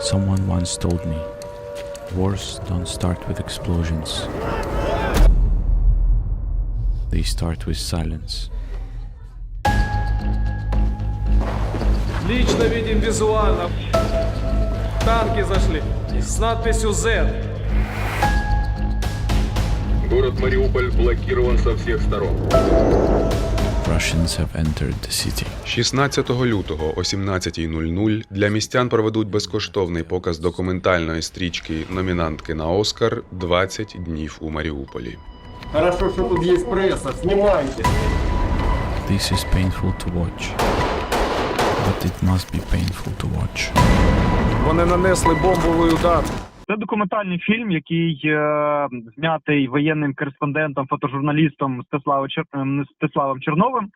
Someone once told me, wars don't start with explosions. They start with silence. Лично видим визуально. Танки зашли с надписью Z. Город Мариуполь блокирован со всех сторон. Russians have entered the city. 16 лютого о 17.00 для містян проведуть безкоштовний показ документальної стрічки номінантки на Оскар «20 днів у Маріуполі. Хорошо, что тут есть пресса, снимайте. This is painful to watch. But it must be painful to watch. Вони нанесли бомбовий удар. Це документальний фільм, який е, знятий воєнним кореспондентом, фотожурналістом Стеславом, ем, Стеславом Черновим.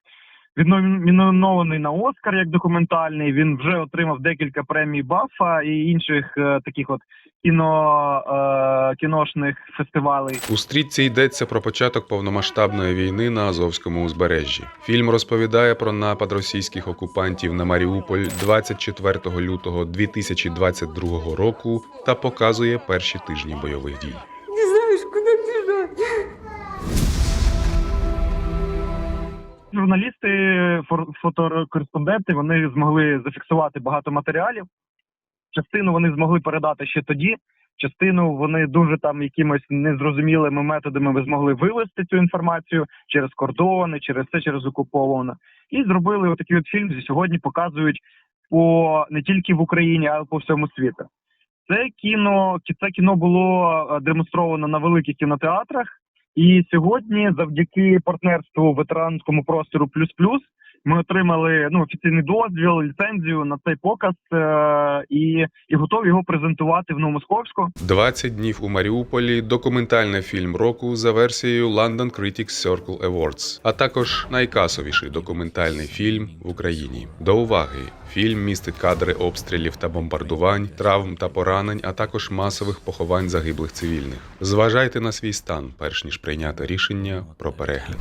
Він номінований на Оскар як документальний. Він вже отримав декілька премій Бафа і інших е, таких от кіно, е, кіношних фестивалей. У стрічці йдеться про початок повномасштабної війни на Азовському узбережжі. Фільм розповідає про напад російських окупантів на Маріуполь 24 лютого 2022 року та показує перші тижні бойових дій. Журналісти, фотокореспонденти, вони змогли зафіксувати багато матеріалів. Частину вони змогли передати ще тоді. Частину вони дуже там якимось незрозумілими методами змогли вивести цю інформацію через кордони, через це, через окуповане. І зробили отакий от фільм. і Сьогодні показують по не тільки в Україні, а й по всьому світу. Це кіно, це кіно було е, демонстровано на великих кінотеатрах. І сьогодні, завдяки партнерству ветеранському простору Плюс Плюс, ми отримали ну офіційний дозвіл, ліцензію на цей показ е- і, і готові його презентувати в Новомосковську. 20 днів у Маріуполі документальний фільм року за версією London Critics Circle Awards, а також найкасовіший документальний фільм в Україні. До уваги, фільм містить кадри обстрілів та бомбардувань, травм та поранень, а також масових поховань загиблих цивільних. Зважайте на свій стан, перш ніж прийняти рішення про перегляд.